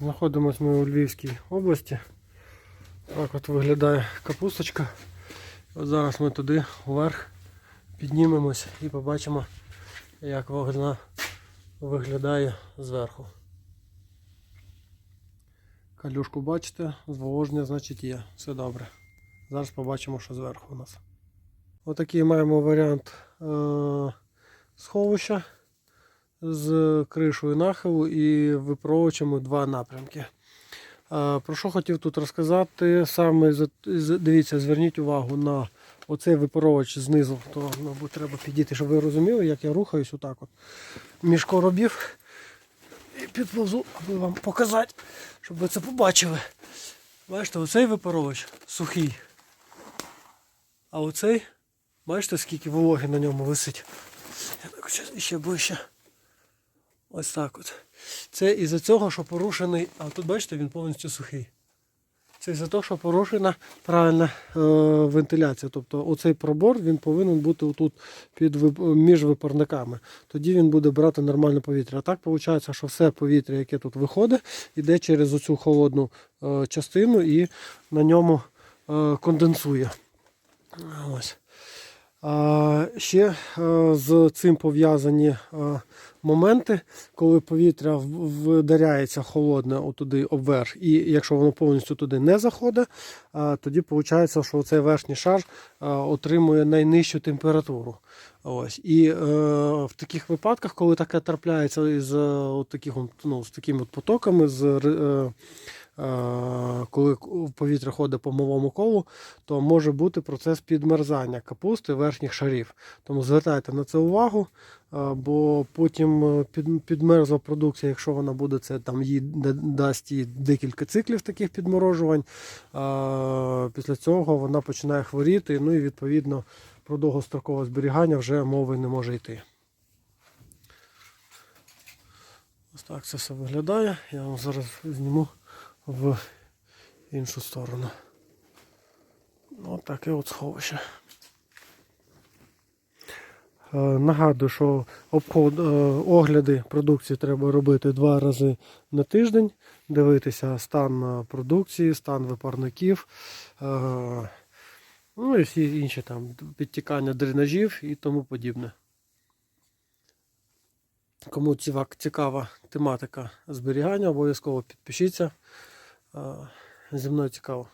Знаходимося ми у Львівській області. Так от виглядає капусточка. От зараз ми туди вверх піднімемось і побачимо, як вона виглядає зверху. Калюшку бачите, зволоження значить є. Все добре. Зараз побачимо, що зверху у нас. Отакий маємо варіант е- сховища з кришою нахилу і випровочами два напрямки. Про що хотів тут розказати? Саме дивіться, зверніть увагу на оцей випаровувач знизу. То, мабуть, треба підійти, щоб ви розуміли, як я рухаюсь отак от. Між коробів і підповзу, аби вам показати, щоб ви це побачили. Бачите, оцей випаровувач сухий. А оцей, бачите, скільки вологи на ньому висить. Я так ще ближче. Ось так от. Це із-за цього, що порушений, а тут бачите, він повністю сухий. Це із-за того, що порушена правильна е, вентиляція. Тобто оцей пробор він повинен бути отут під, між випарниками. Тоді він буде брати нормальне повітря. А так виходить, що все повітря, яке тут виходить, йде через оцю холодну е, частину і на ньому е, конденсує. Ось. Ще е, з цим пов'язані е, моменти, коли повітря вдаряється холодне отуди обверх, і якщо воно повністю туди не заходить, тоді виходить, що цей верхній шар е, отримує найнижчу температуру. Ось. І е, в таких випадках, коли таке трапляється із е, от таких, ну, з такими от потоками, з, е, е, коли повітря ходить по мовому колу, то може бути процес підмерзання капусти верхніх шарів. Тому звертайте на це увагу, е, бо потім е, підмерзла продукція, якщо вона буде, це там їй дасть їй декілька циклів таких підморожувань. е, Після цього вона починає хворіти, ну і відповідно про довгострокове зберігання вже мови не може йти. Ось так це все виглядає. Я вам зараз зніму в іншу сторону. Ось таке от сховище. Е, Нагадую, що обход, е, огляди продукції треба робити два рази на тиждень, дивитися стан е, продукції, стан випарників, ну і всі інші там підтікання дренажів і тому подібне. Кому цікава тематика зберігання, обов'язково підпишіться. Е, Зі мною цікаво.